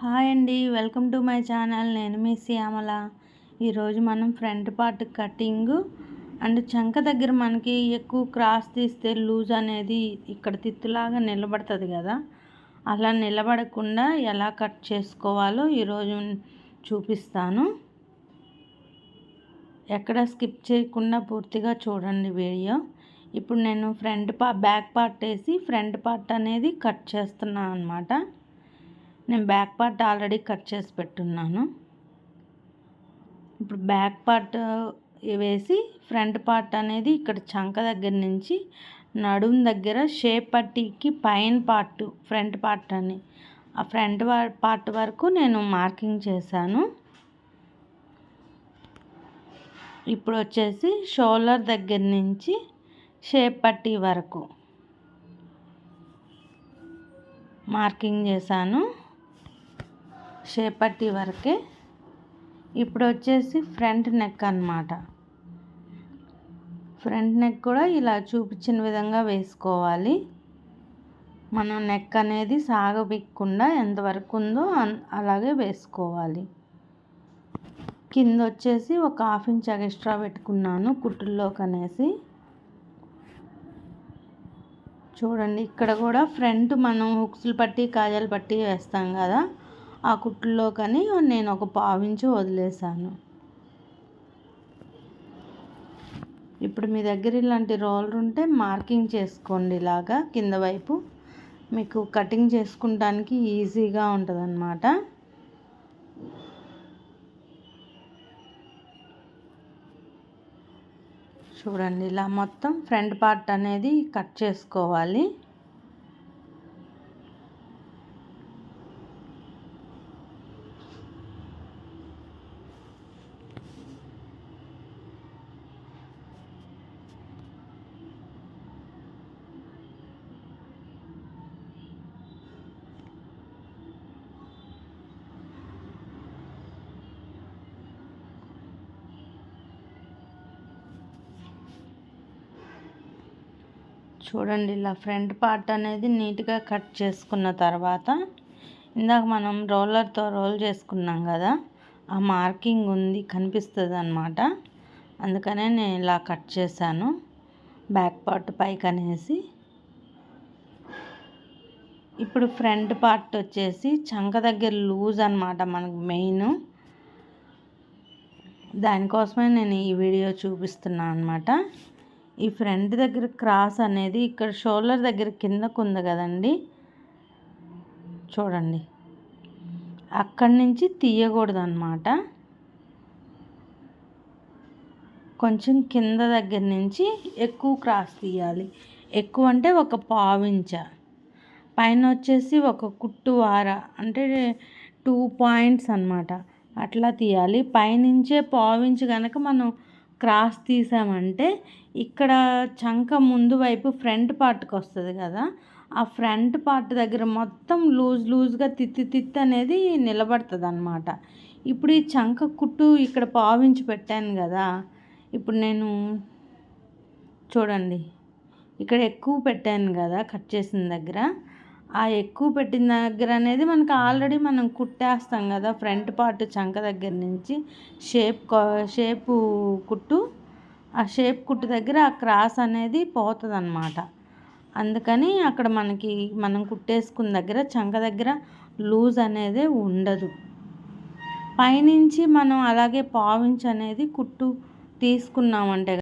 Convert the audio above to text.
Hi అండి welcome to my channel. నేను మీ శ్యామల. ఈరోజు మనం ఫ్రంట్ పార్ట్ కటింగ్ అండ్ చంక దగ్గర మనకి ఎక్కువ క్రాస్ తీస్తే లూజ్ అనేది ఇక్కడ తిత్తులాగా నిలబడుతుంది కదా. అలా నిలబడకుండా ఎలా కట్ చేసుకోవాలో ఈరోజు చూపిస్తాను. ఎక్కడ స్కిప్ చేయకుండా పూర్తిగా చూడండి వీడియో. ఇప్పుడు నేను ఫ్రంట్ పా బ్యాక్ పార్ట్ వేసి ఫ్రంట్ పార్ట్ అనేది కట్ చేస్తున్నాను అనమాట నేను బ్యాక్ పార్ట్ ఆల్రెడీ కట్ చేసి పెట్టున్నాను. ఇప్పుడు బ్యాక్ పార్ట్ వేసి ఫ్రంట్ పార్ట్ అనేది ఇక్కడ చంక దగ్గర నుంచి నడుం దగ్గర షేప్ పట్టీకి పైన పార్ట్ ఫ్రంట్ పార్ట్ అని. ఆ ఫ్రంట్ పార్ట్ వరకు నేను మార్కింగ్ చేశాను. ఇప్పుడు వచ్చేసి షోల్డర్ దగ్గర నుంచి షేప్ పట్టీ వరకు మార్కింగ్ చేశాను. చేపట్టి వరకే ఇప్పుడు వచ్చేసి ఫ్రంట్ నెక్ అనమాట ఫ్రంట్ నెక్ కూడా ఇలా చూపించిన విధంగా వేసుకోవాలి. మనం నెక్ అనేది సాగబిక్కుండా ఎంతవరకు ఉందో అలాగే వేసుకోవాలి. కింద వచ్చేసి ఒక హాఫ్ ఇంచ్ ఎక్స్ట్రా పెట్టుకున్నాను కుట్టుల్లోకి అనేసి. చూడండి ఇక్కడ కూడా ఫ్రంట్ మనం హుక్స్లు పట్టి కాజాలు పట్టి వేస్తాం కదా. ఆ కుట్లో కానీ నేను ఒక పావించి వదిలేసాను ఇప్పుడు మీ దగ్గర ఇలాంటి రోలర్ ఉంటే మార్కింగ్ చేసుకోండి ఇలాగా కింద వైపు. మీకు కటింగ్ చేసుకుంటానికి ఈజీగా ఉంటుంది అన్నమాట చూడండి ఇలా మొత్తం ఫ్రంట్ పార్ట్ అనేది కట్ చేసుకోవాలి. చూడండి ఇలా ఫ్రంట్ పార్ట్ అనేది నీట్గా కట్ చేసుకున్న తర్వాత ఇందాక మనం రోలర్తో రోల్ చేసుకున్నాం కదా ఆ మార్కింగ్ ఉంది కనిపిస్తుంది అనమాట అందుకనే నేను ఇలా కట్ చేశాను. బ్యాక్ పార్ట్ పైకి అనేసి ఇప్పుడు ఫ్రంట్ పార్ట్ వచ్చేసి చంక దగ్గర లూజ్ అనమాట మనకు మెయిన్. దానికోసమే నేను ఈ వీడియో చూపిస్తున్నాను అనమాట ఈ ఫ్రంట్ దగ్గర క్రాస్ అనేది ఇక్కడ షోల్డర్ దగ్గర కిందకు ఉంది కదండి. చూడండి. అక్కడి నుంచి తీయకూడదు అనమాట కొంచెం కింద దగ్గర నుంచి ఎక్కువ క్రాస్ తీయాలి. ఎక్కువ అంటే ఒక పావించ. పైన వచ్చేసి ఒక కుట్టు వార అంటే టూ పాయింట్స్ అనమాట అట్లా తీయాలి. పైనుంచే పావించి కనుక మనం క్రాస్ తీసామంటే ఇక్కడ చంక ముందు వైపు ఫ్రంట్ పార్ట్కి వస్తుంది కదా ఆ ఫ్రంట్ పార్ట్ దగ్గర మొత్తం లూజ్ లూజ్గా తిత్తి తిత్తి అనేది నిలబడుతుంది అనమాట ఇప్పుడు ఈ చంక కుట్టు ఇక్కడ పావించి పెట్టాను కదా ఇప్పుడు నేను చూడండి ఇక్కడ ఎక్కువ పెట్టాను కదా కట్ చేసిన దగ్గర ఆ ఎక్కువ పెట్టిన దగ్గర అనేది మనకు ఆల్రెడీ మనం కుట్టేస్తాం కదా ఫ్రంట్ పార్ట్ చంక దగ్గర నుంచి. షేప్ షేపు కుట్టు ఆ షేప్ కుట్టు దగ్గర ఆ క్రాస్ అనేది పోతుంది అనమాట అందుకని అక్కడ మనకి మనం కుట్టేసుకున్న దగ్గర చంక దగ్గర లూజ్ అనేది ఉండదు. పైనుంచి మనం అలాగే పావించి అనేది కుట్టు తీసుకున్నామంటే